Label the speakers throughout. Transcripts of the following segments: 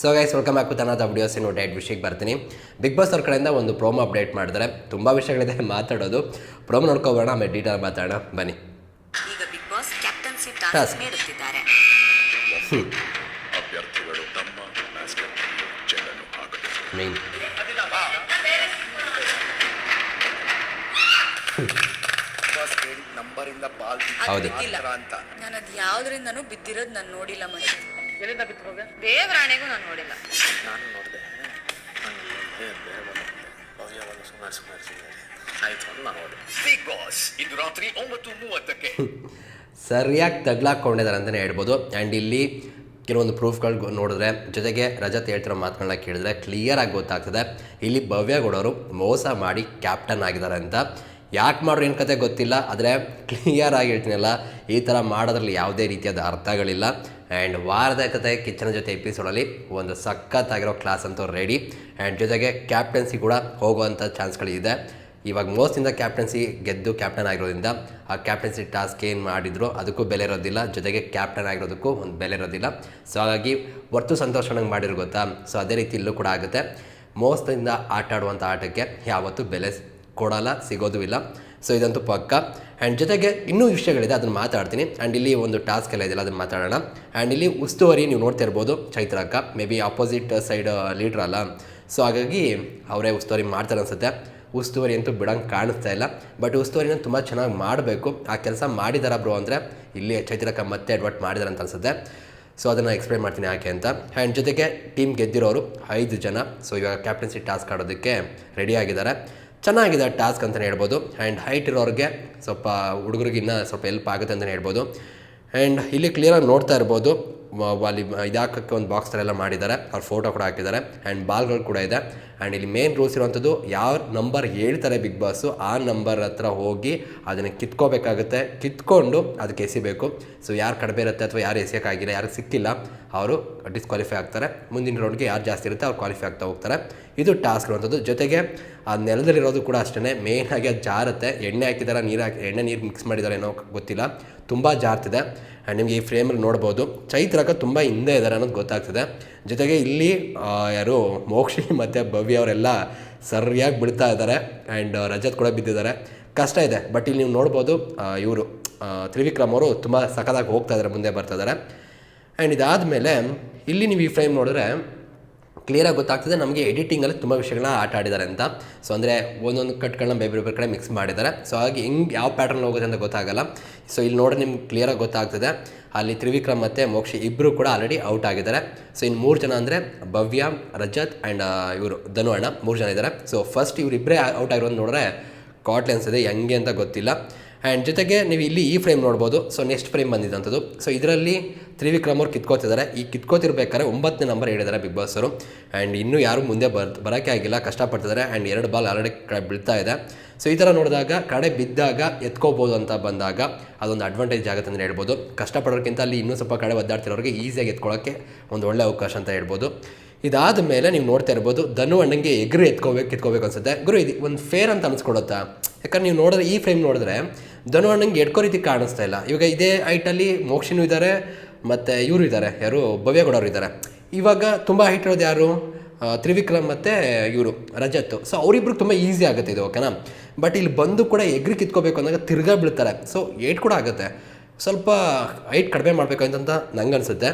Speaker 1: So guys welcome back ಅನ್ನೋದು videos ಏನು diet ವಿಷಯಕ್ಕೆ ಬರ್ತೀನಿ. ಬಿಗ್ ಬಾಸ್ ಅವ್ರ ಕಡೆಯಿಂದ ಒಂದು ಪ್ರೋಮೋ ಅಪ್ಡೇಟ್ ಮಾಡಿದ್ರೆ ತುಂಬ ವಿಷಯಗಳಿದೆ ಮಾತಾಡೋದು. ಪ್ರೋಮೋ ನೋಡ್ಕೋಬೋಣ ಆಮೇಲೆ ಡೀಟೇಲ್ ಮಾತಾಡೋಣ. ಬನ್ನಿ.
Speaker 2: ಈಗ big boss captaincy
Speaker 1: Task.
Speaker 2: Task ನೀಡುತ್ತಿದ್ದಾರೆ.
Speaker 3: ಅಭ್ಯರ್ಥಿಗಳು ತಮ್ಮ ಮ್ಯಾಸ್ಕಟ್ನಲ್ಲಿ ಚೆಂಡನ್ನು ಹಾಕಬೇಕು
Speaker 1: ಮೇನ್
Speaker 3: ನಂಬರ್ ಇಂದ ಬಾಲ್
Speaker 1: ಹೌದು.
Speaker 3: ಅಂತ.
Speaker 2: ನಾನು ಅದು ಯಾವ್ದ್ರಿಂದನೂ ಬಿದ್ದಿರೋದು ನಾನು ನೋಡಿಲ್ಲ ಮನೆ ದೇವರಾಣೆಗೂ ನಾನು ನೋಡಿಲ್ಲ.
Speaker 3: ನಾನು ನೋಡಿದೆ. ಸುಮಾರು ಸುಮಾರು ಸುಮಾರು. ಆಯ್ತು ನಾನು ನೋಡಿದೆ. ಬಿಗ್ ಬಾಸ್ ಇಂದು ರಾತ್ರಿ ಒಂಬತ್ತು ಮೂವತ್ತಕ್ಕೆ.
Speaker 1: ಸರಿಯಾಗಿ ತಗ್ಲಾಕೊಂಡಿದ್ದಾರೆ ಅಂತಲೇ ಹೇಳ್ಬೋದು. ಆ್ಯಂಡ್ ಇಲ್ಲಿ ಕೆಲವೊಂದು ಪ್ರೂಫ್ಗಳು ನೋಡಿದ್ರೆ ಜೊತೆಗೆ ರಜತ್ ಹೇಳ್ತಿರೋ ಮಾತುಗಳನ್ನ ಕೇಳಿದ್ರೆ ಕ್ಲಿಯರಾಗಿ ಗೊತ್ತಾಗ್ತದೆ. ಇಲ್ಲಿ ಭವ್ಯ ಗೌಡವರು ಮೋಸ ಮಾಡಿ ಕ್ಯಾಪ್ಟನ್ ಆಗಿದ್ದಾರೆ ಅಂತ. ಯಾಕೆ ಮಾಡ್ರು ಏನು ಕತೆ ಗೊತ್ತಿಲ್ಲ ಆದರೆ ಕ್ಲಿಯರ್ ಆಗಿ ಹೇಳ್ತೀನಲ್ಲ ಈ ಥರ ಮಾಡೋದ್ರಲ್ಲಿ ಯಾವುದೇ ರೀತಿಯಾದ ಅರ್ಥಗಳಿಲ್ಲ. ಆ್ಯಂಡ್ ವಾರದ ಕತೆ ಕಿಚ್ಚನ ಜೊತೆ ಎಪಿಸೋಡಲ್ಲಿ ಒಂದು ಸಖತ್ತಾಗಿರೋ ಕ್ಲಾಸ್ ಅಂತೂ ರೆಡಿ ಆ್ಯಂಡ್ ಜೊತೆಗೆ ಕ್ಯಾಪ್ಟನ್ಸಿ ಕೂಡ ಹೋಗುವಂಥ ಚಾನ್ಸ್ಗಳಿದೆ ಇವಾಗ ಮೋಸ್ಟಿಂದ ಕ್ಯಾಪ್ಟನ್ಸಿ ಗೆದ್ದು ಕ್ಯಾಪ್ಟನ್ ಆಗಿರೋದ್ರಿಂದ ಆ ಕ್ಯಾಪ್ಟನ್ಸಿ ಟಾಸ್ಕ್ ಏನು ಮಾಡಿದ್ರು ಅದಕ್ಕೂ ಬೆಲೆ ಇರೋದಿಲ್ಲ. ಜೊತೆಗೆ ಕ್ಯಾಪ್ಟನ್ ಆಗಿರೋದಕ್ಕೂ ಒಂದು ಬೆಲೆ ಇರೋದಿಲ್ಲ. ಸೊ ಹಾಗಾಗಿ ವರ್ತು ಸಂತೋಷನಂಗೆ ಮಾಡಿರೋ ಗೊತ್ತಾ? ಸೊ ಅದೇ ರೀತಿ ಇಲ್ಲೂ ಕೂಡ ಆಗುತ್ತೆ. ಮೋಸ್ತಿಂದ ಆಟ ಆಡುವಂಥ ಆಟಕ್ಕೆ ಯಾವತ್ತೂ ಬೆಲೆ ಕೊಡೋಲ್ಲ, ಸಿಗೋದೂ ಇಲ್ಲ. ಸೊ ಇದಂತೂ ಪಕ್ಕ. ಆ್ಯಂಡ್ ಜೊತೆಗೆ ಇನ್ನೂ ವಿಷಯಗಳಿದೆ, ಅದನ್ನು ಮಾತಾಡ್ತೀನಿ. ಆ್ಯಂಡ್ ಇಲ್ಲಿ ಒಂದು ಟಾಸ್ಕ್ ಎಲ್ಲ ಇದೆಯಲ್ಲ, ಅದನ್ನು ಮಾತಾಡೋಣ. ಆ್ಯಂಡ್ ಇಲ್ಲಿ ಉಸ್ತುವಾರಿ ನೀವು ನೋಡ್ತಾ ಇರ್ಬೋದು, ಚೈತ್ರ ಅಕ್ಕ. May be opposite side leader ಅಲ್ಲ. ಸೊ ಹಾಗಾಗಿ ಅವರೇ ಉಸ್ತುವಾರಿ ಮಾಡ್ತಾರೆ ಅನ್ಸುತ್ತೆ. ಉಸ್ತುವಾರಿ ಅಂತೂ ಬಿಡಂಗೆ ಕಾಣಿಸ್ತಾ ಇಲ್ಲ. ಬಟ್ ಉಸ್ತುವಾರಿನ ತುಂಬ ಚೆನ್ನಾಗಿ ಮಾಡಬೇಕು. ಆ ಕೆಲಸ ಮಾಡಿದಾರ ಬ್ರೋ ಅಂದರೆ ಇಲ್ಲಿ ಚೈತ್ರಕ್ಕ ಮತ್ತೆ ಅಡ್ವರ್ಟ್ ಮಾಡಿದಾರೆ ಅಂತ ಅನ್ಸುತ್ತೆ. ಸೊ ಅದನ್ನು ಎಕ್ಸ್ಪ್ಲೈನ್ ಮಾಡ್ತೀನಿ ಯಾಕೆ ಅಂತ. ಆ್ಯಂಡ್ ಜೊತೆಗೆ ಟೀಮ್ ಗೆದ್ದಿರೋರು ಐದು ಜನ. ಸೊ ಇವಾಗ ಕ್ಯಾಪ್ಟನ್ಸಿ ಟಾಸ್ಕ್ ಆಡೋದಕ್ಕೆ ರೆಡಿ ಆಗಿದ್ದಾರೆ. ಚೆನ್ನಾಗಿದೆ ಟಾಸ್ಕ್ ಅಂತಲೇ ಹೇಳ್ಬೋದು. ಆ್ಯಂಡ್ ಹೈಟ್ ಇರೋರಿಗೆ ಸ್ವಲ್ಪ ಹುಡುಗರಿಗಿನ್ನ ಸ್ವಲ್ಪ ಹೆಲ್ಪ್ ಆಗುತ್ತೆ ಅಂತಲೇ ಹೇಳ್ಬೋದು. ಆ್ಯಂಡ್ ಇಲ್ಲಿ ಕ್ಲಿಯರಾಗಿ ನೋಡ್ತಾ ಇರ್ಬೋದು. ಅಲ್ಲಿ ಇದಾಕಕ್ಕೆ ಒಂದು ಬಾಕ್ಸ್ ಥರ ಎಲ್ಲ ಮಾಡಿದ್ದಾರೆ. ಅವ್ರ ಫೋಟೋ ಕೂಡ ಹಾಕಿದ್ದಾರೆ. ಆ್ಯಂಡ್ ಬಾಲ್ಗಳು ಕೂಡ ಇದೆ. ಆ್ಯಂಡ್ ಇಲ್ಲಿ ಮೇನ್ ರೂಲ್ಸ್ ಇರುವಂಥದ್ದು ಯಾವ ನಂಬರ್ ಹೇಳ್ತಾರೆ ಬಿಗ್ ಬಾಸು ಆ ನಂಬರ್ ಹತ್ರ ಹೋಗಿ ಅದನ್ನು ಕಿತ್ಕೋಬೇಕಾಗುತ್ತೆ. ಕಿತ್ಕೊಂಡು ಅದಕ್ಕೆ ಎಸಿಬೇಕು ಸೊ ಯಾರು ಕಡಿಮೆ ಇರುತ್ತೆ ಅಥವಾ ಯಾರು ಎಸೆಯೋಕ್ಕಾಗಿಲ್ಲ ಯಾರು ಸಿಕ್ಕಿಲ್ಲ, ಅವರು ಡಿಸ್ಕ್ವಾಲಿಫೈ ಆಗ್ತಾರೆ. ಮುಂದಿನ ರೌಂಡ್ಗೆ ಯಾರು ಜಾಸ್ತಿ ಇರುತ್ತೆ ಅವ್ರು ಕ್ವಾಲಿಫೈ ಆಗ್ತಾ ಹೋಗ್ತಾರೆ. ಇದು ಟಾಸ್ಕ್ ಇರುವಂಥದ್ದು ಜೊತೆಗೆ ಆ ನೆಲದಲ್ಲಿರೋದು ಕೂಡ ಅಷ್ಟೇ ಮೇಯ್ನಾಗಿ ಅದು ಜಾರುತ್ತೆ. ಎಣ್ಣೆ ಹಾಕಿದ್ದಾರೆ ನೀರು ಹಾಕಿ ಎಣ್ಣೆ, ನೀರು ಮಿಕ್ಸ್ ಮಾಡಿದ್ದಾರೆ ಏನೋ ಗೊತ್ತಿಲ್ಲ. ತುಂಬ ಜಾರ್ತಿದೆ. ಆ್ಯಂಡ್ ನಿಮಗೆ ಈ ಫ್ರೇಮಲ್ಲಿ ನೋಡ್ಬೋದು. ಚೈತ್ರಕ ತುಂಬ ಹಿಂದೆ ಇದ್ದಾರೆ ಅನ್ನೋದು ಗೊತ್ತಾಗ್ತದೆ. ಜೊತೆಗೆ ಇಲ್ಲಿ ಯಾರು ಮೋಕ್ಷಿ ಮತ್ತು ಭವ್ಯ ಅವರೆಲ್ಲ ಸರಿಯಾಗಿ ಬಿಡ್ತಾ ಇದ್ದಾರೆ ಆ್ಯಂಡ್ ರಜತ್ ಕೂಡ ಬಿದ್ದಿದ್ದಾರೆ. ಕಷ್ಟ ಇದೆ. ಬಟ್ ಇಲ್ಲಿ ನೀವು ನೋಡ್ಬೋದು ಇವರು ತ್ರಿವಿಕ್ರಮ್ ಅವರು ತುಂಬ ಸಖತ್ತಾಗಿ ಹೋಗ್ತಾ ಇದ್ದಾರೆ ಮುಂದೆ ಬರ್ತಾ ಇದ್ದಾರೆ ಆ್ಯಂಡ್ ಇದಾದಮೇಲೆ, ಇಲ್ಲಿ ನೀವು ಈ ಫ್ರೇಮ್ ನೋಡಿದ್ರೆ ಕ್ಲಿಯರಾಗಿ ಗೊತ್ತಾಗ್ತದೆ. ನಮಗೆ ಎಡಿಟಿಂಗಲ್ಲಿ ತುಂಬ ವಿಷಯಗಳನ್ನ ಆಟ ಆಡಿದ್ದಾರೆ ಅಂತ. ಸೊ ಅಂದರೆ ಒಂದೊಂದು ಕಟ್ಗಳನ್ನ ಬೇರೆ ಬೇರೆ ಕಡೆ ಮಿಕ್ಸ್ ಮಾಡಿದ್ದಾರೆ. ಸೊ ಹಾಗೆ ಹಿಂಗೆ ಯಾವ ಪ್ಯಾಟರ್ನ್ ಹೋಗುತ್ತೆ ಅಂತ ಗೊತ್ತಾಗಲ್ಲ. ಸೊ ಇಲ್ಲಿ ನೋಡಿದ್ರೆ ನಿಮ್ಗೆ ಕ್ಲಿಯರಾಗಿ ಗೊತ್ತಾಗ್ತದೆ. ಅಲ್ಲಿ ತ್ರಿವಿಕ್ರಮ್ ಮತ್ತು ಮೋಕ್ಷ ಇಬ್ಬರು ಕೂಡ ಆಲ್ರೆಡಿ ಔಟ್ ಆಗಿದ್ದಾರೆ. ಸೊ ಇನ್ನು ಮೂರು ಜನ ಅಂದರೆ ಭವ್ಯ, ರಜತ್ ಆ್ಯಂಡ್ ಇವರು, ಧನು ಅಣ್ಣ ಮೂರು ಜನ ಇದ್ದಾರೆ. ಸೊ ಫಸ್ಟ್ ಇವರಿಬ್ಬರೇ ಔಟ್ ಆಗಿರೋದು ನೋಡಿದ್ರೆ ಕಾಟ್ಲೆನ್ಸ್ ಇದೆ ಹೆಂಗೆ ಅಂತ ಗೊತ್ತಿಲ್ಲ. ಆ್ಯಂಡ್ ಜೊತೆಗೆ ನೀವು ಇಲ್ಲಿ ಈ ಫ್ರೇಮ್ ನೋಡ್ಬೋದು. ಸೊ ನೆಕ್ಸ್ಟ್ ಫ್ರೇಮ್ ಬಂದಿದ್ದಂಥದ್ದು ಸೊ ಇದರಲ್ಲಿ ತ್ರಿವಿಕ್ರಮ್ ಅವ್ರು ಕಿತ್ಕೋತಿದ್ದಾರೆ. ಈ ಕಿತ್ಕೋತಿರ್ಬೇಕಾದ್ರೆ ಒಂಬತ್ತನೇ ನಂಬರ್ ಹೇಳಿದ್ದಾರೆ ಬಿಗ್ ಬಾಸ್ ಅವರು. ಆ್ಯಂಡ್ ಇನ್ನೂ ಯಾರು ಮುಂದೆ ಬರ್, ಬರೋಕ್ಕೆ ಆಗಿಲ್ಲ, ಕಷ್ಟಪಡ್ತಿದ್ದಾರೆ. ಆ್ಯಂಡ್ ಎರಡು ಬಾಲ್ ಆಲ್ರೆಡಿ ಕಡೆ ಬೀಳ್ತಾ ಇದೆ. ಸೊ ಈ ಥರ ನೋಡಿದಾಗ, ಕಡೆ ಬಿದ್ದಾಗ ಎತ್ಕೋಬೋದು ಅಂತ ಬಂದಾಗ ಅದೊಂದು ಅಡ್ವಾಂಟೇಜ್ ಆಗುತ್ತೆ ಅಂತ ಹೇಳ್ಬೋದು. ಕಷ್ಟಪಡೋಕ್ಕಿಂತ ಅಲ್ಲಿ ಇನ್ನೂ ಸ್ವಲ್ಪ ಕಡೆ ಒದ್ದಾಡ್ತಿರೋರಿಗೆ ಈಸಿಯಾಗಿ ಎತ್ಕೊಳ್ಳೋಕ್ಕೆ ಒಂದು ಒಳ್ಳೆ ಅವಕಾಶ ಅಂತ ಹೇಳ್ಬೋದು. ಇದಾದ ಮೇಲೆ ನೀವು ನೋಡ್ತಾ ಇರ್ಬೋದು, ಧನು ಅಣ್ಣಂಗೆ ಎಗ್ರು ಎತ್ಕೋಬೇಕು ಎತ್ಕೋಬೇಕು ಅನ್ಸುತ್ತೆ. ಗುರು, ಇದು ಒಂದು ಫೇರ್ ಅಂತ ಅನಿಸ್ಕೊಡುತ್ತಾ ಯಾಕಂದ್ರೆ ನೀವು ನೋಡಿದ್ರೆ ಈ ಫ್ರೇಮ್ ನೋಡಿದ್ರೆ ಧನು ಅಣ್ಣಂಗೆ ಎಡ್ಕೋ ರೀತಿ ಕಾಣಿಸ್ತಾ ಇಲ್ಲ. ಇವಾಗ ಇದೇ ಹೈಟಲ್ಲಿ ಮೋಕ್ಷಿನೂ ಇದ್ದಾರೆ ಮತ್ತು ಇವರು ಇದ್ದಾರೆ ಯಾರು? ಭವ್ಯಗೌಡರು ಇದ್ದಾರೆ ಇವಾಗ ತುಂಬ ಹೈಟ್ ಇರೋದು ಯಾರು? ತ್ರಿವಿಕ್ರಮ್ ಮತ್ತು ಇವರು, ರಜತ್. ಸೊ ಅವರಿಬ್ರಿಗೆ ತುಂಬ ಈಸಿ ಆಗುತ್ತೆ ಇದು ಓಕೆನಾ ಬಟ್ ಇಲ್ಲಿ ಬಂದು ಕೂಡ ಎಗ್ರಿ ಕಿತ್ಕೋಬೇಕು ಅಂದಾಗ ತಿರ್ಗಾ ಬೀಳ್ತಾರೆ. ಸೊ ಏಟ್ ಕೂಡ ಆಗುತ್ತೆ. ಸ್ವಲ್ಪ ಹೈಟ್ ಕಡಿಮೆ ಮಾಡಬೇಕು ಅಂತ ನಂಗೆ ಅನಿಸುತ್ತೆ.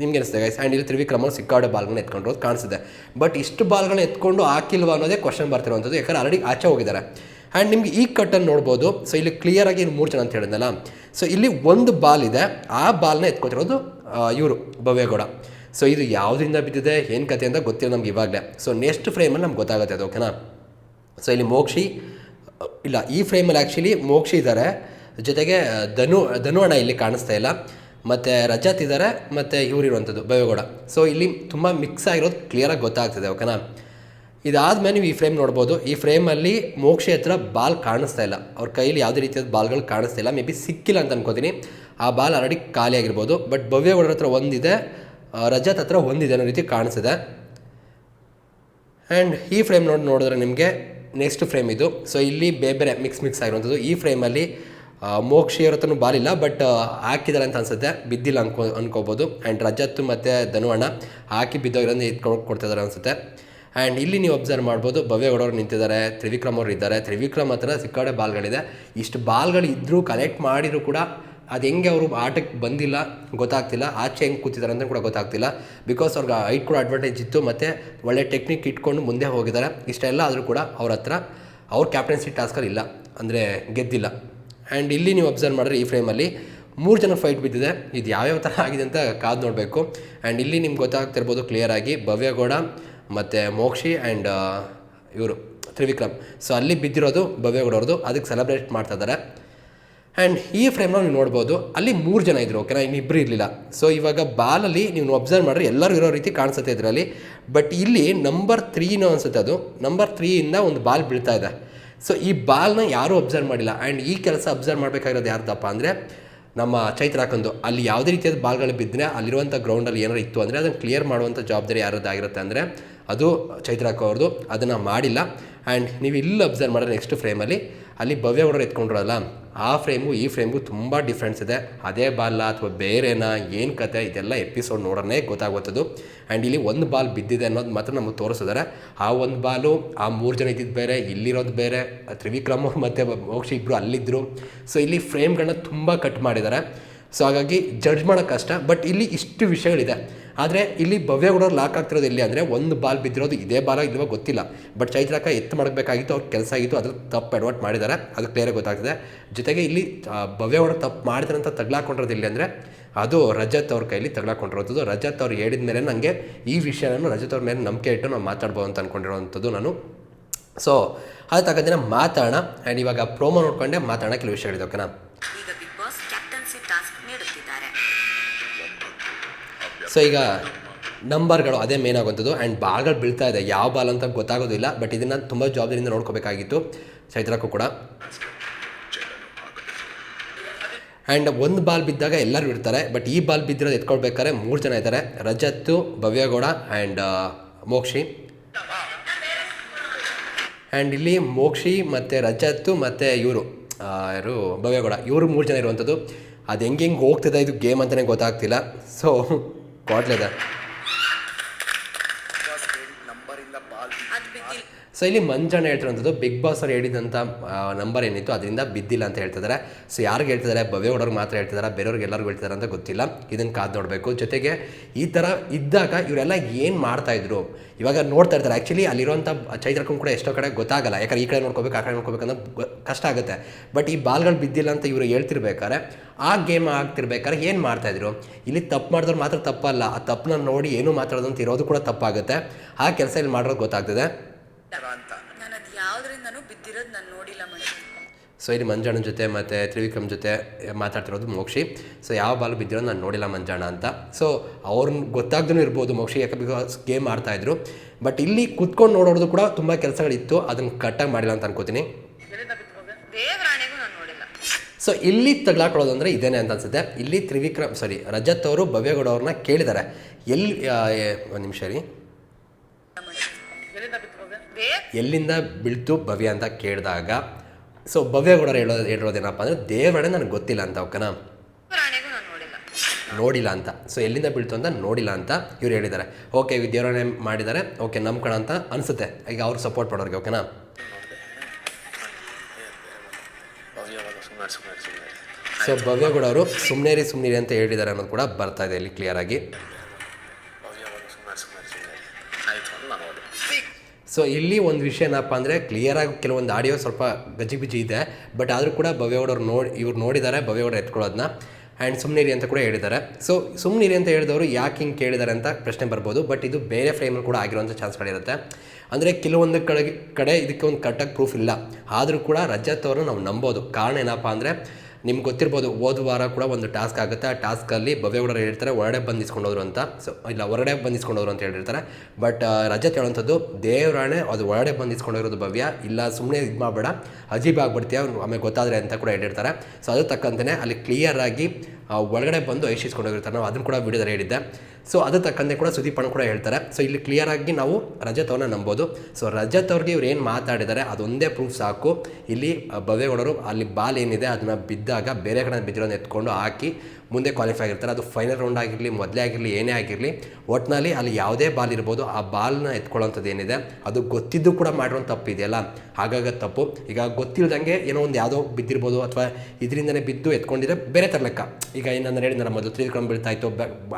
Speaker 1: ನಿಮ್ಗೆ ಅನಿಸುತ್ತೆ ಗೈಸ್ ಆ್ಯಂಡ್ ಇಲ್ಲಿ ತ್ರಿವಿಕ್ರಮ ಸಿಕ್ಕಾಡೆ ಬಾಲ್ಗಳನ್ನ ಎತ್ಕೊಂಡಿರೋದು ಕಾಣಿಸುತ್ತೆ ಬಟ್ ಇಷ್ಟು ಬಾಲ್ಗಳನ್ನ ಎತ್ಕೊಂಡು ಹಾಕಿಲ್ವಾ ಅನ್ನೋದೇ ಕ್ವಶನ್ ಬರ್ತಿರುವಂಥದ್ದು. ಯಾಕಂದ್ರೆ ಆಲ್ರೆಡಿ ಆಚೆ ಹೋಗಿದ್ದಾರೆ. ಆ್ಯಂಡ್ ನಿಮ್ಗೆ ಈ ಕಟ್ಟನ್ನು ನೋಡ್ಬೋದು. ಸೊ ಇಲ್ಲಿ ಕ್ಲಿಯರಾಗಿ ಇನ್ನು ಮೂರು ಜನ ಅಂತ ಹೇಳಿದ್ನಲ್ಲ. ಸೊ ಇಲ್ಲಿ ಒಂದು ಬಾಲ್ ಇದೆ. ಆ ಬಾಲ್ನ ಎತ್ಕೊತಿರೋದು ಇವರು, ಭವ್ಯಗೌಡ. ಸೊ ಇದು ಯಾವುದರಿಂದ ಬಿದ್ದಿದೆ, ಏನು ಕತೆ ಅಂತ ಗೊತ್ತಿಲ್ಲ ನಮ್ಗೆ ಇವಾಗಲೇ. ಸೊ ನೆಕ್ಸ್ಟ್ ಫ್ರೇಮಲ್ಲಿ ನಮ್ಗೆ ಗೊತ್ತಾಗುತ್ತೆ ಅದು ಓಕೆನಾ ಸೊ ಇಲ್ಲಿ ಮೋಕ್ಷಿ, ಇಲ್ಲ, ಈ ಫ್ರೇಮಲ್ಲಿ ಆ್ಯಕ್ಚುಲಿ ಮೋಕ್ಷಿ ಇದ್ದಾರೆ ಜೊತೆಗೆ ಧನು ಧನು ಅಣ್ಣ ಇಲ್ಲಿ ಕಾಣಿಸ್ತಾ ಇಲ್ಲ. ಮತ್ತು ರಜತ್ ಇದ್ದಾರೆ ಮತ್ತು ಇವರು ಇರುವಂಥದ್ದು ಭೈವೇಗೌಡ ಸೊ ಇಲ್ಲಿ ತುಂಬ ಮಿಕ್ಸ್ ಆಗಿರೋದು ಕ್ಲಿಯರಾಗಿ ಗೊತ್ತಾಗ್ತದೆ ಓಕೆನಾ ಇದಾದ್ಮೇಲೆ ನೀವು ಈ ಫ್ರೇಮ್ ನೋಡ್ಬೋದು. ಈ ಫ್ರೇಮಲ್ಲಿ ಮೋಕ್ಷ ಹತ್ರ ಬಾಲ್ ಕಾಣಿಸ್ತಾ ಇಲ್ಲ. ಅವ್ರ ಕೈಯಲ್ಲಿ ಯಾವುದೇ ರೀತಿಯಾದ ಬಾಲ್ಗಳು ಕಾಣಿಸ್ತಾ ಇಲ್ಲ. ಮೇ ಬಿ ಸಿಕ್ಕಿಲ್ಲ ಅಂತ ಅನ್ಕೋತೀನಿ. ಆ ಬಾಲ್ ಆಲ್ರೆಡಿ ಖಾಲಿ ಆಗಿರ್ಬೋದು. ಬಟ್ ಭವ್ಯಗೌಡರ ಹತ್ರ ಒಂದಿದೆ. ರಜತ್ ಹತ್ರ ಒಂದಿದೆ ಅನ್ನೋ ರೀತಿ ಕಾಣಿಸಿದೆ ಆ್ಯಂಡ್ ಈ ಫ್ರೇಮ್ ನೋಡಿ ನೋಡಿದ್ರೆ ನಿಮಗೆ ನೆಕ್ಸ್ಟ್ ಫ್ರೇಮ್ ಇದು. ಸೊ ಇಲ್ಲಿ ಬೇರೆ ಬೇರೆ ಮಿಕ್ಸ್ ಮಿಕ್ಸ್ ಆಗಿರುವಂಥದ್ದು. ಈ ಫ್ರೇಮಲ್ಲಿ ಆ, ಮೋಕ್ಷಿ ಅವ್ರ ಹತ್ರನೂ ಬಾಲ್ ಇಲ್ಲ. ಬಟ್ ಹಾಕಿದ್ದಾರೆ ಅಂತ ಅನ್ಸುತ್ತೆ. ಬಿದ್ದಿಲ್ಲ ಅನ್ಕೋ ಅನ್ಕೋಬೋದು. ಆ್ಯಂಡ್ ರಜತ್ ಮತ್ತು ಧನುವಣ್ಣ ಹಾಕಿ ಬಿದ್ದೋಗಿರೋದು ಎತ್ಕೊಂಡು ಕೊಡ್ತಾಯಿದ್ದಾರೆ ಅನ್ಸುತ್ತೆ. ಆ್ಯಂಡ್ ಇಲ್ಲಿ ನೀವು ಅಬ್ಸರ್ವ್ ಮಾಡ್ಬೋದು ಭವ್ಯಗೌಡವ್ರು ನಿಂತಿದ್ದಾರೆ, ತ್ರಿವಿಕ್ರಮ್ ಅವರು ಇದ್ದಾರೆ. ತ್ರಿವಿಕ್ರಮ್ ಹತ್ರ ಸಿಕ್ಕಾಡೆ ಬಾಲ್ಗಳಿದೆ. ಇಷ್ಟು ಬಾಲ್ಗಳು ಇದ್ದರೂ ಕಲೆಕ್ಟ್ ಮಾಡಿದರೂ ಕೂಡ ಅದು ಹೆಂಗೆ ಅವರು ಆಟಕ್ಕೆ ಬಂದಿಲ್ಲ ಗೊತ್ತಾಗ್ತಿಲ್ಲ. ಆಚೆ ಹೆಂಗೆ ಕೂತಿದ್ದಾರೆ ಅಂತ ಕೂಡ ಗೊತ್ತಾಗ್ತಿಲ್ಲ. ಬಿಕಾಸ್ ಅವ್ರಿಗೆ ಹೈಟ್ ಕೂಡ ಅಡ್ವಾಂಟೇಜ್ ಇತ್ತು, ಮತ್ತು ಒಳ್ಳೆ ಟೆಕ್ನಿಕ್ ಇಟ್ಕೊಂಡು ಮುಂದೆ ಹೋಗಿದ್ದಾರೆ. ಇಷ್ಟೆಲ್ಲ ಆದರೂ ಕೂಡ ಅವ್ರ ಹತ್ರ ಅವ್ರ ಕ್ಯಾಪ್ಟನ್ಸಿ ಟಾಸ್ಕಲ್ಲಿ ಇಲ್ಲ. ಅಂದರೆ ಗೆದ್ದಿಲ್ಲ. ಆ್ಯಂಡ್ ಇಲ್ಲಿ ನೀವು ಅಬ್ಸರ್ವ್ ಮಾಡಿದ್ರೆ ಈ ಫ್ರೇಮಲ್ಲಿ ಮೂರು ಜನ ಫೈಟ್ ಬಿದ್ದಿದೆ. ಇದು ಯಾವ್ಯಾವ ಥರ ಆಗಿದೆ ಅಂತ ಕಾದು ನೋಡಬೇಕು. ಆ್ಯಂಡ್ ಇಲ್ಲಿ ನಿಮ್ಗೆ ಗೊತ್ತಾಗ್ತಿರ್ಬೋದು ಕ್ಲಿಯರಾಗಿ ಭವ್ಯಗೌಡ ಮತ್ತು ಮೋಕ್ಷಿ ಆ್ಯಂಡ್ ಇವರು, ತ್ರಿವಿಕ್ರಮ್. ಸೊ ಅಲ್ಲಿ ಬಿದ್ದಿರೋದು ಭವ್ಯಗೌಡವ್ರದ್ದು. ಅದಕ್ಕೆ ಸೆಲೆಬ್ರೇಟ್ ಮಾಡ್ತಾ ಇದ್ದಾರೆ ಆ್ಯಂಡ್ ಈ ಫ್ರೇಮ್ನ ನೀವು ನೋಡ್ಬೋದು, ಅಲ್ಲಿ ಮೂರು ಜನ ಇದ್ರು, ಓಕೆನಾ? ಇನ್ನಿಬ್ಬರು ಇರಲಿಲ್ಲ. ಸೊ ಇವಾಗ ಬಾಲಲ್ಲಿ ನೀವು ಅಬ್ಸರ್ವ್ ಮಾಡಿದ್ರೆ ಎಲ್ಲರೂ ಇರೋ ರೀತಿ ಕಾಣಿಸುತ್ತೆ ಇದರಲ್ಲಿ. ಬಟ್ ಇಲ್ಲಿ ನಂಬರ್ ತ್ರೀನೋ ಅನ್ಸುತ್ತೆ ಅದು. ನಂಬರ್ ತ್ರೀಯಿಂದ ಒಂದು ಬಾಲ್ ಬೀಳ್ತಾ ಇದೆ. ಸೊ ಈ ಬಾಲ್ನ ಯಾರೂ ಅಬ್ಸರ್ವ್ ಮಾಡಿಲ್ಲ. ಆ್ಯಂಡ್ ಈ ಕೆಲಸ ಅಬ್ಸರ್ವ್ ಮಾಡಬೇಕಾಗಿರೋದು ಯಾರ್ದಪ್ಪ ಅಂದರೆ, ನಮ್ಮ ಚೈತ್ರ ಹಾಕೊಂಡು ಅಲ್ಲಿ ಯಾವುದೇ ರೀತಿಯಾದ ಬಾಲ್ಗಳು ಬಿದ್ದರೆ ಅಲ್ಲಿರುವಂಥ ಗ್ರೌಂಡಲ್ಲಿ ಏನಾರು ಇತ್ತು ಅಂದರೆ ಅದನ್ನು ಕ್ಲಿಯರ್ ಮಾಡುವಂಥ ಜವಾಬ್ದಾರಿ ಯಾರದ್ದಾಗಿರುತ್ತೆ ಅಂದರೆ ಅದು ಚೈತ್ರಾಕ್ ಅವ್ರದ್ದು. ಅದನ್ನು ಮಾಡಿಲ್ಲ. ಆ್ಯಂಡ್ ನೀವು ಇಲ್ಲಿ ಅಬ್ಸರ್ವ್ ಮಾಡಿದ್ರೆ ನೆಕ್ಸ್ಟ್ ಫ್ರೇಮಲ್ಲಿ ಅಲ್ಲಿ ಭವ್ಯ ಹುಡುಗರು ಎತ್ಕೊಂಡ್ರಲ್ಲ ಆ ಫ್ರೇಮು ಈ ಫ್ರೇಮ್ಗೂ ತುಂಬ ಡಿಫ್ರೆನ್ಸ್ ಇದೆ. ಅದೇ ಬಾಲ ಅಥವಾ ಬೇರೆನಾ, ಏನು ಕತೆ, ಇದೆಲ್ಲ ಎಪಿಸೋಡ್ ನೋಡೋನೇ ಗೊತ್ತಾಗುತ್ತದು ಆ್ಯಂಡ್ ಇಲ್ಲಿ ಒಂದು ಬಾಲ್ ಬಿದ್ದಿದೆ ಅನ್ನೋದು ಮಾತ್ರ ನಮಗೆ ತೋರಿಸಿದ್ದಾರೆ ಆ ಒಂದು ಬಾಲು, ಆ ಮೂರು ಜನ ಇದ್ದಿದ್ದು ಬೇರೆ, ಇಲ್ಲಿರೋದು ಬೇರೆ, ತ್ರಿವಿಕ್ರಮ್ ಮತ್ತು ಮೋಕ್ಷ ಇಬ್ಬರು ಅಲ್ಲಿದ್ದರು ಸೊ ಇಲ್ಲಿ ಫ್ರೇಮ್ಗಳನ್ನ ತುಂಬ ಕಟ್ ಮಾಡಿದ್ದಾರೆ ಸೊ ಹಾಗಾಗಿ ಜಡ್ಜ್ ಮಾಡೋಕ್ಕೆ ಕಷ್ಟ ಬಟ್ ಇಲ್ಲಿ ಇಷ್ಟು ವಿಷಯಗಳಿದೆ. ಆದರೆ ಇಲ್ಲಿ ಭವ್ಯಗೌಡರು ಲಾಕ್ ಆಗ್ತಿರೋದು ಎಲ್ಲಿ ಅಂದರೆ ಒಂದು ಬಾಲ್ ಬಿದ್ದಿರೋದು ಇದೇ ಬಾಲ ಇಲ್ವೋ ಗೊತ್ತಿಲ್ಲ. ಬಟ್ ಚೈತ್ರಕ ಎತ್ತು ಮಾಡಬೇಕಾಗಿತ್ತು ಅವ್ರ ಕೆಲಸ ಆಗಿತ್ತು ಅದ್ರ ತಪ್ಪು ಅಡ್ವರ್ಟ್ ಮಾಡಿದ್ದಾರೆ. ಅದು ಕ್ಲಿಯರಾಗಿ ಗೊತ್ತಾಗ್ತದೆ. ಜೊತೆಗೆ ಇಲ್ಲಿ ಭವ್ಯ ಭವ್ಯಗೌಡರು ತಪ್ಪು ಮಾಡಿದ್ರೆ ಅಂತ ತಗ್ಲಾಕೊಂಡಿರೋದು ಇಲ್ಲಿ ಅಂದರೆ ಅದು ರಜತ್ ಅವ್ರ ಕೈಲಿ ತಗ್ಲಾಕೊಂಡಿರೋದು ರಜತ್ ಅವ್ರು ಹೇಳಿದ ಮೇಲೆ ನನಗೆ ಈ ವಿಷಯನ ರಜತ್ ಅವ್ರ ಮೇಲೆ ನಂಬಿಕೆ ಇಟ್ಟು ನಾವು ಮಾತಾಡ್ಬೋದು ಅಂತ ಅಂದ್ಕೊಂಡಿರೋವಂಥದ್ದು ನಾನು. ಸೊ ಅದು ತಗೋದಿನ ಮಾತಾಡೋಣ. ಆ್ಯಂಡ್ ಇವಾಗ ಪ್ರೋಮೋ ನೋಡ್ಕೊಂಡೆ ಮಾತಾಡೋಣ ಕೆಲವು ವಿಷಯಗಳಿದೆ ಓಕೆನಾ ಸೊ ಈಗ ನಂಬರ್ಗಳು ಅದೇ ಮೇನ್ ಆಗುವಂಥದ್ದು ಆ್ಯಂಡ್ ಬಾಲ್ಗಳು ಬೀಳ್ತಾ ಇದೆ. ಯಾವ ಬಾಲ್ ಅಂತ ಗೊತ್ತಾಗೋದಿಲ್ಲ ಬಟ್ ಇದನ್ನು ತುಂಬ ಜವಾಬ್ದಾರಿಯಿಂದ ನೋಡ್ಕೋಬೇಕಾಗಿತ್ತು. ಚೈತ್ರಕ್ಕೂ ಕೂಡ. ಆ್ಯಂಡ್ ಒಂದು ಬಾಲ್ ಬಿದ್ದಾಗ ಎಲ್ಲರೂ ಇರ್ತಾರೆ ಬಟ್ ಈ ಬಾಲ್ ಬಿದ್ದಿರೋದು ಎತ್ಕೊಳ್ಬೇಕಾದ್ರೆ ಮೂರು ಜನ ಇದ್ದಾರೆ. ರಜತ್ತು ಭವ್ಯಗೌಡ ಆ್ಯಂಡ್ ಮೋಕ್ಷಿ. ಆ್ಯಂಡ್ ಇಲ್ಲಿ ಮೋಕ್ಷಿ ಮತ್ತು ರಜತ್ತು ಮತ್ತು ಇವರು ಯಾರು, ಭವ್ಯಗೌಡ. ಇವರು ಮೂರು ಜನ ಇರುವಂಥದ್ದು. ಅದು ಹೆಂಗೆ ಹೆಂಗೆ ಹೋಗ್ತದೆ ಇದು ಗೇಮ್ ಅಂತಲೇ ಗೊತ್ತಾಗ್ತಿಲ್ಲ. ಸೊ
Speaker 2: పోవట్లేదా
Speaker 1: ಸೊ ಇಲ್ಲಿ ಮಂಜಣ್ಣ ಹೇಳ್ತಿರೋಂಥದ್ದು ಬಿಗ್ ಬಾಸ್ ಅವ್ರು ಹೇಳಿದಂಥ ನಂಬರ್ ಏನಿತ್ತು, ಅದರಿಂದ ಬಿದ್ದಿಲ್ಲ ಅಂತ ಹೇಳ್ತಿದ್ದಾರೆ. ಸೊ ಯಾರಿಗೆ ಹೇಳ್ತಿದ್ದಾರೆ? ಭವ್ಯಗೌಡವ್ರಿಗೆ ಮಾತ್ರ ಹೇಳ್ತಿದ್ದಾರೆ. ಬೇರೆಯವ್ರಿಗೆ ಎಲ್ಲರಿಗೂ ಹೇಳ್ತಿದ್ದಾರೆ ಅಂತ ಗೊತ್ತಿಲ್ಲ. ಇದನ್ನು ಕಾದು ನೋಡಬೇಕು. ಜೊತೆಗೆ ಈ ಥರ ಇದ್ದಾಗ ಇವರೆಲ್ಲ ಏನು ಮಾಡ್ತಾಯಿದ್ರು ಇವಾಗ ನೋಡ್ತಾ ಇರ್ತಾರೆ. ಆ್ಯಕ್ಚುಲಿ ಅಲ್ಲಿರುವಂಥ ಚೈತ್ರಕ್ಕೂ ಕೂಡ ಎಷ್ಟೋ ಕಡೆ ಗೊತ್ತಾಗಲ್ಲ. ಯಾಕಂದ್ರೆ ಈ ಕಡೆ ನೋಡ್ಕೋಬೇಕು, ಆ ಕಡೆ ನೋಡ್ಕೋಬೇಕು ಅನ್ನೋದು ಕಷ್ಟ ಆಗುತ್ತೆ. ಬಟ್ ಈ ಬಾಲ್ಗಳು ಬಿದ್ದಿಲ್ಲ ಅಂತ ಇವರು ಹೇಳ್ತಿರ್ಬೇಕಾರೆ ಆ ಗೇಮ್ ಆಗ್ತಿರ್ಬೇಕಾದ್ರೆ ಏನು ಮಾಡ್ತಾಯಿದ್ರು ಇಲ್ಲಿ ತಪ್ಪು ಮಾಡಿದ್ರು ಮಾತ್ರ ತಪ್ಪಲ್ಲ. ಆ ತಪ್ಪನ್ನ ನೋಡಿ ಏನು ಮಾತಾಡೋದು ಅಂತ ಇರೋದು ಕೂಡ ತಪ್ಪಾಗುತ್ತೆ. ಆ ಕೆಲಸ ಇಲ್ಲಿ ಮಾಡೋದು ಗೊತ್ತಾಗ್ತದೆ?
Speaker 2: ನಾನು ಅದು ಬಿದ್ದಿರೋದು ನಾನು ನೋಡಿಲ್ಲ ಮೇಡಮ್
Speaker 1: ಸೊ ಇಲ್ಲಿ ಮಂಜಾಣ ಜೊತೆ ಮತ್ತು ತ್ರಿವಿಕ್ರಮ್ ಜೊತೆ ಮಾತಾಡ್ತಿರೋದು ಮೋಕ್ಷಿ. ಸೊ ಯಾವ ಬಾಲು ಬಿದ್ದಿರೋದು ನಾನು ನೋಡಿಲ್ಲ ಮಂಜಾಣ ಅಂತ. ಸೊ ಅವ್ರನ್ನ ಗೊತ್ತಾಗ್ದೂ ಇರ್ಬೋದು ಮೋಕ್ಷಿ ಯಾಕೆ ಬಿಕಾಸ್ ಗೇಮ್ ಆಡ್ತಾಯಿದ್ರು ಬಟ್ ಇಲ್ಲಿ ಕುತ್ಕೊಂಡು ನೋಡೋದು ಕೂಡ ತುಂಬ ಕೆಲಸಗಳಿತ್ತು. ಅದನ್ನು ಕಟ್ಟಾಗಿ ಮಾಡಿಲ್ಲ ಅಂತ ಅನ್ಕೋತೀನಿ.
Speaker 2: ದೇವರಾಣೆಗೂ ನಾನು ನೋಡಿಲ್ಲ.
Speaker 1: ಸೊ ಇಲ್ಲಿ ತಗ್ಲಾಕೊಳ್ಳೋದು ಅಂದರೆ ಇದೇನೆ ಅಂತ ಅನ್ಸುತ್ತೆ. ಇಲ್ಲಿ ತ್ರಿವಿಕ್ರಮ್ ಸಾರಿ ರಜತ್ ಅವರು ಭವ್ಯಗೌಡ ಅವ್ರನ್ನ ಕೇಳಿದ್ದಾರೆ ಎಲ್ಲಿ ಒಂದು ನಿಮಿಷ ರೀ ಎಲ್ಲಿಂದ ಬೀಳ್ತು ಭವ್ಯ ಅಂತ ಕೇಳಿದಾಗ ಸೊ ಭವ್ಯಗೌಡರು ಹೇಳೋದು ಹೇಳಿರೋದೇನಪ್ಪ ಅಂದರೆ ದೇವರೇ ನನಗೆ ಗೊತ್ತಿಲ್ಲ ಅಂತ ಓಕೆನಾ
Speaker 2: ನೋಡಿಲ್ಲ.
Speaker 1: ಅಂತ. ಸೊ ಎಲ್ಲಿಂದ ಬೀಳ್ತು ಅಂತ ನೋಡಿಲ್ಲ ಅಂತ ಇವ್ರು ಹೇಳಿದ್ದಾರೆ. ಓಕೆ ವಿದ್ಯಾರಣೆ ಮಾಡಿದ್ದಾರೆ. ಓಕೆ ನಂಬ್ಕೊಳ ಅಂತ ಅನಿಸುತ್ತೆ. ಈಗ ಅವ್ರು ಸಪೋರ್ಟ್ ಮಾಡೋರಿಗೆ ಓಕೆನಾ ಸೊ ಭವ್ಯ ಕೂಡ ಅವರು ಸುಮ್ಮನೇರಿ ಸುಮ್ಮನಿರಿ ಅಂತ ಹೇಳಿದ್ದಾರೆ ಅನ್ನೋದು ಕೂಡ ಬರ್ತಾ ಇದೆ ಇಲ್ಲಿ ಕ್ಲಿಯರ್ ಆಗಿ. ಸೊ ಇಲ್ಲಿ ಒಂದು ವಿಷಯ ಏನಪ್ಪ ಅಂದರೆ ಕ್ಲಿಯರಾಗಿ ಕೆಲವೊಂದು ಆಡಿಯೋ ಸ್ವಲ್ಪ ಗಜಿ ಬಿಜಿ ಇದೆ. ಬಟ್ ಆದರೂ ಕೂಡ ಭವ್ಯಗೌಡರು ನೋಡಿ, ಇವ್ರು ನೋಡಿದ್ದಾರೆ ಭವ್ಯಗೌಡರು ಎತ್ಕೊಳ್ಳೋದನ್ನ ಆ್ಯಂಡ್ ಸುಮ್ನಿರಿ ಅಂತ ಕೂಡ ಹೇಳಿದ್ದಾರೆ. ಸೊ ಸುಮ್ನಿರಿ ಅಂತ ಹೇಳಿದವರು ಯಾಕೆ ಹಿಂಗೆ ಕೇಳಿದ್ದಾರೆ ಅಂತ ಪ್ರಶ್ನೆ ಬರ್ಬೋದು. ಬಟ್ ಇದು ಬೇರೆ ಫ್ರೇಮಲ್ಲಿ ಕೂಡ ಆಗಿರುವಂಥ ಚಾನ್ಸ್ಗಳಿರುತ್ತೆ ಅಂದರೆ ಕೆಲವೊಂದು ಕಡೆ ಕಡೆ ಇದಕ್ಕೆ ಒಂದು ಕರೆಕ್ಟಾಗಿ ಪ್ರೂಫ್ ಇಲ್ಲ. ಆದರೂ ಕೂಡ ರಜತ್ ಅವ್ರನ್ನ ನಾವು ನಂಬೋದು. ಕಾರಣ ಏನಪ್ಪ ಅಂದರೆ ನಿಮ್ಗೆ ಗೊತ್ತಿರ್ಬೋದು ಹೋದ ವಾರ ಕೂಡ ಒಂದು ಟಾಸ್ಕ್ ಆಗುತ್ತೆ. ಆ ಟಾಸ್ಕಲ್ಲಿ ಭವ್ಯಗೌಡರು ಹೇಳ್ತಾರೆ, ಹೊರಡೆ ಬಂದಿಸ್ಕೊಂಡೋದ್ರು ಅಂತ. ಸೊ ಇಲ್ಲ, ಹೊರಡೆ ಬಂದಿಸ್ಕೊಂಡೋದ್ರು ಅಂತ ಹೇಳಿರ್ತಾರೆ. ಬಟ್ ರಜತ್ ಹೇಳೋಂಥದ್ದು ದೇವರಾಣೆ, ಅದು ಹೊರಡೆ ಬಂದಿಸ್ಕೊಂಡಿರೋದು ಭವ್ಯ. ಇಲ್ಲ ಸುಮ್ಮನೆ ಇದು ಮಾಡಬೇಡ. ಅಜೀಬ್ ಆಗ್ಬಿಡ್ತೀಯ, ಆಮೇಲೆ ಗೊತ್ತಾದರೆ ಅಂತ ಕೂಡ ಹೇಳಿರ್ತಾರೆ. ಸೊ ಅದು ತಕ್ಕಂತೆ ಅಲ್ಲಿ ಕ್ಲಿಯರ್ ಆಗಿ ಒಳಗಡೆ ಬಂದು ಐಶಿಸ್ಕೊಂಡೋಗಿರ್ತಾರೆ ನಾವು ಅದನ್ನು ಕೂಡ ವಿಡಿಯೋದಲ್ಲಿ ಹೇಳಿದ್ದೆ. ಸೊ ಅದು ತಕ್ಕಂತೆ ಕೂಡ ಸುದೀಪ್ ಕೂಡ ಹೇಳ್ತಾರೆ. ಸೊ ಇಲ್ಲಿ ಕ್ಲಿಯರ್ ಆಗಿ ನಾವು ರಜತ್ ಅವ್ರನ್ನ ನಂಬೋದು. ಸೊ ರಜತ್ ಅವ್ರಿಗೆ ಇವ್ರು ಏನು ಮಾತಾಡಿದ್ದಾರೆ, ಅದೊಂದೇ ಪ್ರೂಫ್ ಸಾಕು. ಇಲ್ಲಿ ಭವ್ಯಗೌಡರು ಅಲ್ಲಿ ಬಾಲ್ ಏನಿದೆ, ಅದನ್ನು ಬಿದ್ದ ಬಿದ್ದಾಗ ಬೇರೆ ಕಡೆ ಬಿದ್ದಿರೋದನ್ನ ಎತ್ಕೊಂಡು ಹಾಕಿ ಮುಂದೆ ಕ್ವಾಲಿಫೈ ಆಗಿರ್ತಾರೆ. ಅದು ಫೈನಲ್ ರೌಂಡ್ ಆಗಿರಲಿ, ಮೊದಲೇ ಆಗಿರಲಿ, ಏನೇ ಆಗಿರಲಿ ಒಟ್ಟಿನಲ್ಲಿ ಅಲ್ಲಿ ಯಾವುದೇ ಬಾಲ್ ಇರ್ಬೋದು, ಆ ಬಾಲ್ನ ಎತ್ಕೊಳ್ಳೋಂಥದ್ದು ಏನಿದೆ, ಅದು ಗೊತ್ತಿದ್ದು ಕೂಡ ಮಾಡಿರೋ ತಪ್ಪಿದೆಯಲ್ಲ? ಹಾಗಾಗ ತಪ್ಪು. ಈಗ ಗೊತ್ತಿಲ್ಲದಂಗೆ ಏನೋ ಒಂದು ಯಾವುದೋ ಬಿದ್ದಿರ್ಬೋದು ಅಥವಾ ಇದರಿಂದನೇ ಬಿದ್ದು ಎತ್ಕೊಂಡಿದ್ರೆ ಬೇರೆ ಥರ ಲೆಕ್ಕ. ಈಗ ನಾನು ಹೇಳಿದ್ನಲ್ಲ ಮೊದಲು ತಿಳ್ಕೊಂಡು ಬೀಳ್ತಾ ಇತ್ತು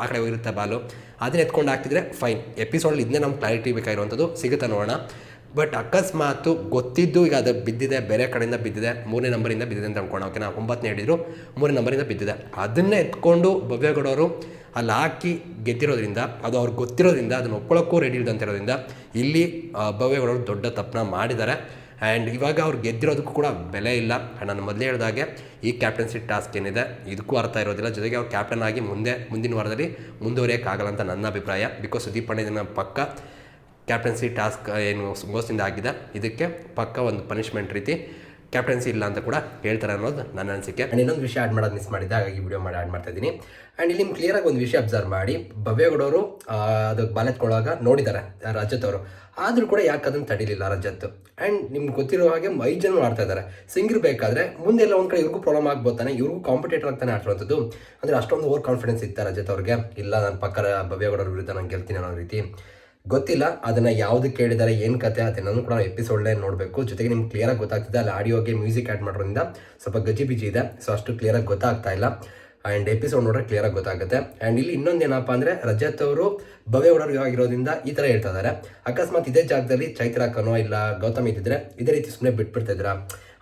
Speaker 1: ಆ ಕಡೆ ಹೋಗಿರುತ್ತೆ ಬಾಲು ಅದನ್ನ ಎತ್ಕೊಂಡು ಹಾಕ್ತಿದ್ರೆ ಫೈನ್ ಎಪಿಸೋಡ್ ಇದನ್ನೇ ನಮ್ಗೆ ಕ್ಲಾರಿಟಿ ಬೇಕಾಗಿರುವಂಥದ್ದು ಸಿಗುತ್ತೆ ನೋಡೋಣ. ಬಟ್ ಅಕಸ್ಮಾತು ಗೊತ್ತಿದ್ದು ಈಗ ಅದು ಬಿದ್ದಿದೆ, ಬೇರೆ ಕಡೆಯಿಂದ ಬಿದ್ದಿದೆ, ಮೂರನೇ ನಂಬರಿಂದ ಬಿದ್ದಿದೆ ಅಂತ ಅಂದ್ಕೊಂಡು ಓಕೆನಾ ಒಂಬತ್ತನೇ ಹೇಳಿದರು, ಮೂರನೇ ನಂಬರಿಂದ ಬಿದ್ದಿದೆ. ಅದನ್ನೇ ಎತ್ಕೊಂಡು ಭವ್ಯಗೌಡವರು ಅಲ್ಲಿ ಹಾಕಿ ಗೆದ್ದಿರೋದ್ರಿಂದ, ಅದು ಅವ್ರಿಗೆ ಗೊತ್ತಿರೋದ್ರಿಂದ, ಅದನ್ನು ಒಪ್ಕೊಳ್ಳೋಕ್ಕೂ ರೆಡಿ ಇರೋದ್ರಿಂದ, ಇಲ್ಲಿ ಭವ್ಯಗೌಡರು ದೊಡ್ಡ ತಪ್ಪನ್ನ ಮಾಡಿದ್ದಾರೆ. ಆ್ಯಂಡ್ ಇವಾಗ ಅವ್ರು ಗೆದ್ದಿರೋದಕ್ಕೂ ಕೂಡ ಬೆಲೆ ಇಲ್ಲ. ಆ್ಯಂಡ್ ನಾನು ಮೊದಲೇ ಹೇಳಿದಾಗೆ ಈ ಕ್ಯಾಪ್ಟನ್ಸಿ ಟಾಸ್ಕ್ ಏನಿದೆ, ಇದಕ್ಕೂ ಅರ್ಥ ಇರೋದಿಲ್ಲ. ಜೊತೆಗೆ ಅವ್ರು ಕ್ಯಾಪ್ಟನ್ ಆಗಿ ಮುಂದೆ, ಮುಂದಿನ ವಾರದಲ್ಲಿ ಮುಂದುವರಿಯೋಕ್ಕಾಗಲ್ಲ ಅಂತ ನನ್ನ ಅಭಿಪ್ರಾಯ. ಬಿಕಾಸ್ ಸುದೀಪ್ ಪಕ್ಕ ಕ್ಯಾಪ್ಟನ್ಸಿ ಟಾಸ್ಕ್ ಏನು ಮೋಸದಿಂದ ಆಗಿದೆ. ಇದಕ್ಕೆ ಪಕ್ಕ ಒಂದು ಪನಿಷ್ಮೆಂಟ್ ರೀತಿ ಕ್ಯಾಪ್ಟನ್ಸಿ ಇಲ್ಲ ಅಂತ ಕೂಡ ಹೇಳ್ತಾರೆ ಅನ್ನೋದು ನನ್ನ ಅನಿಸಿಕೆ. ಆ್ಯಂಡ್ ಇನ್ನೊಂದು ವಿಷಯ ಆ್ಯಡ್ ಮಾಡೋದು ಮಿಸ್ ಮಾಡಿದ್ದೆ, ಹಾಗಾಗಿ ವಿಡಿಯೋ ಮಾಡಿ ಆ್ಯಡ್ ಮಾಡ್ತಾ ಇದ್ದೀನಿ. ಆ್ಯಂಡ್ ಇಲ್ಲಿ ನಿಮ್ಗೆ ಕ್ಲಿಯರಾಗಿ ಒಂದು ವಿಷಯ ಅಬ್ಸರ್ವ್ ಮಾಡಿ. ಭವ್ಯಗೌಡವರು ಅದು ಬಾಲೆತ್ಕೊಳ್ಳುವಾಗ ನೋಡಿದ್ದಾರೆ, ರಜತ್ ಅವರು. ಆದರೂ ಕೂಡ ಯಾಕೆ ಅದನ್ನು ತಡಿಲಿಲ್ಲ ರಜತ್? ಆ್ಯಂಡ್ ನಿಮ್ಗೆ ಗೊತ್ತಿರೋ ಹಾಗೆ ಐದು ಜನ ಆಡ್ತಾ ಇದ್ದಾರೆ. ಸಿಂಗರ್ ಬೇಕಾದ್ರೆ ಮುಂದೆಲ್ಲ ಒಂದು ಕಡೆ ಇವ್ರಿಗೂ ಪ್ರಾಬ್ಲಮ್ ಆಗ್ಬೋದು ತಾನೆ ಇವ್ರಿಗೂ ಕಾಂಪಿಟೇಟರ್ ಅಂತಾನೆ ಆಡ್ತಿರೋಂಥದ್ದು. ಅಂದರೆ ಅಷ್ಟೊಂದು ಓವರ್ ಕಾನ್ಫಿಡೆನ್ಸ್ ಇತ್ತು ರಜತ್ ಅವ್ರಿಗೆ? ಇಲ್ಲ, ನಾನು ಪಕ್ಕ ಭವ್ಯಗೌಡರ ವಿರುದ್ಧ ನಾನು ಗೆಲ್ತೀನಿ ಅನ್ನೋ ರೀತಿ. ಗೊತ್ತಿಲ್ಲ, ಅದನ್ನು ಯಾವುದು ಕೇಳಿದ್ದಾರೆ ಏನು ಕತೆ ಅದನ್ನು ಕೂಡ ಎಪಿಸೋಡ್ನೇ ನೋಡಬೇಕು. ಜೊತೆಗೆ ನಿಮ್ಗೆ ಕ್ಲಿಯರಾಗಿ ಗೊತ್ತಾಗ್ತಿದೆ, ಅಲ್ಲಿ ಆಡಿಯೋಗೆ ಮ್ಯೂಸಿಕ್ ಆ್ಯಡ್ ಮಾಡೋದ್ರಿಂದ ಸ್ವಲ್ಪ ಗಜಿ ಬಿಜಿ ಇದೆ ಸೊ ಅಷ್ಟು ಕ್ಲಿಯರಾಗಿ ಗೊತ್ತಾಗ್ತಾ ಇಲ್ಲ. ಆ್ಯಂಡ್ ಎಪಿಸೋಡ್ ನೋಡ್ರೆ ಕ್ಲಿಯರಾಗಿ ಗೊತ್ತಾಗುತ್ತೆ. ಆ್ಯಂಡ್ ಇಲ್ಲಿ ಇನ್ನೊಂದು ಏನಪ್ಪ ಅಂದರೆ, ರಜತ್ ಅವರು ಭವ್ಯಗೌಡರು ಆಗಿರೋದ್ರಿಂದ ಈ ಥರ ಹೇಳ್ತಾ ಇದ್ದಾರೆ ಅಕಸ್ಮಾತ್ ಇದೇ ಜಾಗದಲ್ಲಿ ಚೈತ್ರ ಕನೋ ಇಲ್ಲ, ಗೌತಮ್ ಇದ್ದಿದ್ರೆ ಇದೇ ರೀತಿ ಸುಮ್ಮನೆ ಬಿಟ್ಬಿಡ್ತಿದ್ರ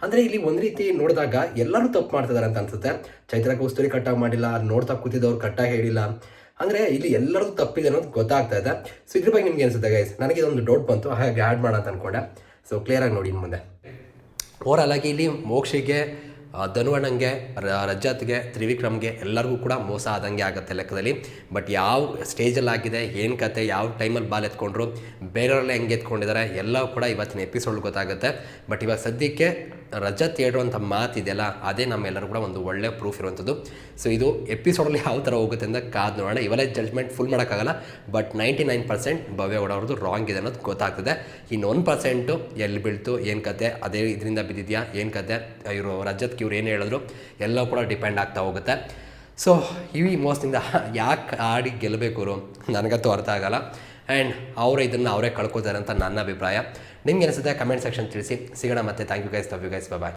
Speaker 1: ಅಂದರೆ ಇಲ್ಲಿ ಒಂದು ರೀತಿ ನೋಡಿದಾಗ ಎಲ್ಲರೂ ತಪ್ಪು ಮಾಡ್ತಿದ್ದಾರೆ ಅಂತ ಅನ್ಸುತ್ತೆ. ಚೈತ್ರ ಉಸ್ತುರಿ ಕಟ್ಟಾಗಿ ಮಾಡಿಲ್ಲ ನೋಡ್ತಾ ಕೂತಿದ್ದವ್ರು ಕಟ್ಟಾಗಿ ಹೇಳಿಲ್ಲ. ಅಂದರೆ ಇಲ್ಲಿ ಎಲ್ಲರದ್ದು ತಪ್ಪಿದೆ ಅನ್ನೋದು ಗೊತ್ತಾಗ್ತಾ ಇದೆ. ಸೊ ಇದ್ರ ಬಗ್ಗೆ ನಿಮ್ಗೆ ಅನ್ಸುತ್ತೆ ಗೈಸ್ ನನಗೆ ಇದೊಂದು ಡೌಟ್ ಬಂತು ಹಾಗೆ ಆ್ಯಡ್ ಮಾಡೋಣ ಅಂತ ಅನ್ಕೊಂಡೆ. ಸೊ ಕ್ಲಿಯರಾಗಿ ನೋಡಿ ಇನ್ನು ಮುಂದೆ. ಆಲ್ ಆಗಿ ಇಲ್ಲಿ ಮೋಕ್ಷಿಗೆ ಧನುವಣ್ಣಂಗೆ ರಜತ್ಗೆ, ತ್ರಿವಿಕ್ರಮ್ಗೆ ಎಲ್ಲರಿಗೂ ಕೂಡ ಮೋಸ ಆದಂಗೆ ಆಗುತ್ತೆ ಲೆಕ್ಕದಲ್ಲಿ. ಬಟ್ ಯಾವ ಸ್ಟೇಜಲ್ಲಿ ಆಗಿದೆ ಏನು ಕತೆ, ಯಾವ ಟೈಮಲ್ಲಿ ಬಾಲ್ ಎತ್ಕೊಂಡ್ರು, ಬೇರೆಯವರೆಲ್ಲ ಹೆಂಗೆ ಎತ್ಕೊಂಡಿದ್ದಾರೆ ಎಲ್ಲ ಕೂಡ ಇವತ್ತಿನ ಎಪಿಸೋಡ್ ಗೊತ್ತಾಗುತ್ತೆ. ಬಟ್ ಇವಾಗ ಸದ್ಯಕ್ಕೆ ರಜತ್ ಹೇಳುವಂಥ ಮಾತಿದೆಯಲ್ಲ ಅದೇ ನಮ್ಮೆಲ್ಲರೂ ಕೂಡ ಒಂದು ಒಳ್ಳೆ ಪ್ರೂಫ್ ಇರುವಂಥದ್ದು. ಸೊ ಇದು ಎಪಿಸೋಡಲ್ಲಿ ಯಾವ ಥರ ಹೋಗುತ್ತೆ ಅಂತ ಕಾದು ನೋಡೋಣ. ಇವೆಲ್ಲ ಜಡ್ಜ್ಮೆಂಟ್ ಫುಲ್ ಮಾಡೋಕ್ಕಾಗಲ್ಲ but ninety nine percent Bhavya Gowda ಅವ್ರದ್ದು ರಾಂಗ್ ಇದೆ ಅನ್ನೋದು ಗೊತ್ತಾಗ್ತದೆ. ಇನ್ನು ಒನ್ ಪರ್ಸೆಂಟು ಎಲ್ಲಿ ಬೀಳ್ತು, ಏನು ಕತೆ, ಅದೇ ಇದರಿಂದ ಬಿದ್ದಿದೆಯಾ, ಏನು ಕತೆ, ಇವರು ರಜತ್ಗೆ ಇವ್ರು ಏನು ಹೇಳಿದ್ರು ಎಲ್ಲ ಕೂಡ ಡಿಪೆಂಡ್ ಆಗ್ತಾ ಹೋಗುತ್ತೆ. ಸೊ ಇವಿ ಮೋಸದಿಂದ ಯಾಕೆ ಆಡಿ ಗೆಲ್ಲಬೇಕು ಅವರು ನನಗಂತೂ ಅರ್ಥ ಆಗಲ್ಲ. ಆ್ಯಂಡ್ ಅವರೇ ಇದನ್ನು ಅವರೇ ಕಳ್ಕೊತಾರೆ ಅಂತ ನನ್ನ ಅಭಿಪ್ರಾಯ. ನಿಮ್ಗೆ ಅನಿಸುತ್ತೆ ಕಮೆಂಟ್ ಸೆಕ್ಷನ್ ತಿಳಿಸಿ. ಸಿಗೋಣ ಮತ್ತೆ. Thank you guys love you guys bye